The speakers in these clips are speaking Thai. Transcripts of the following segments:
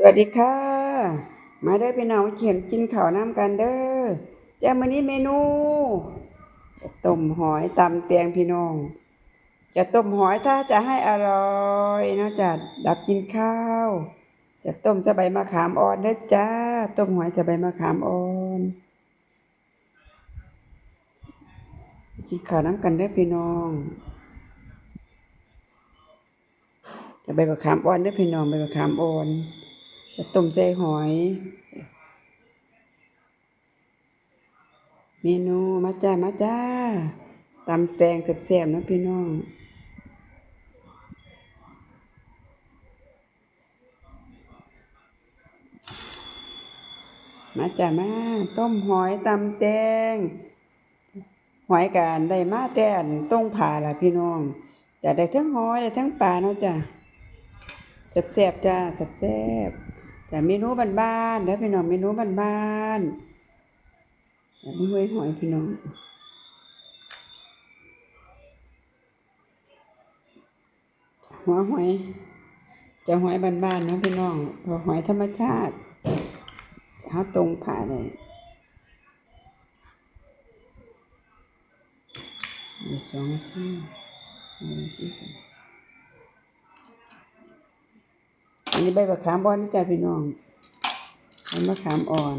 สวัสดีค่ะ มาได้พี่น้องเขียนกินข้าวน้ำกันเด้อจ้ามื้อนี้เมนูจะต้มหอยตำเตียงพี่น้อง จะต้มหอยถ้าจะให้อร่อยนะจะดับกินข้าว จะต้มใสใบมะขามอ่อนเด้จ้าต้มหอยใสใบมะขามอ่อนกินข้าวน้ำกันเด้อพี่น้องจะใบมะขามอ่อนเด้อพี่น้องใบมะขามอ่อน ต้มใส่หอย เมนูมาจ้ามาจ้าตำแตงแซ่บๆนะพี่น้องมาจ้ามาต้มหอยตำแตงหอยกันได้มาแต่นต้งผ่าล่ะพี่น้องจะได้ทั้งหอยได้ทั้งปลาเนาะจ้ะแซ่บๆจ้าแซ่บๆ จะเมนูบ้านๆเด้อพี่น้องเมนูบ้านๆจะไม่ห้วยหอยพี่น้องหัวหอยจะหอยบ้านๆนะพี่น้องพอหอยธรรมชาติเขาตรงผ่าเลยอีกสองที อันนี้ใบมะขามอ่อนนะจ๊ะพี่น้องใบมะขามอ่อน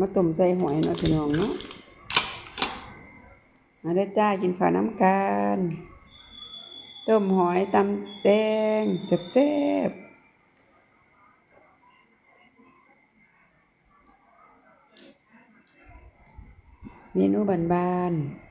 มาต้มใส่หอยเนาะพี่น้องเนาะมาได้จ้ากินข้าวน้ำกันต้มหอยตำแตงแซ่บเมนูบานๆ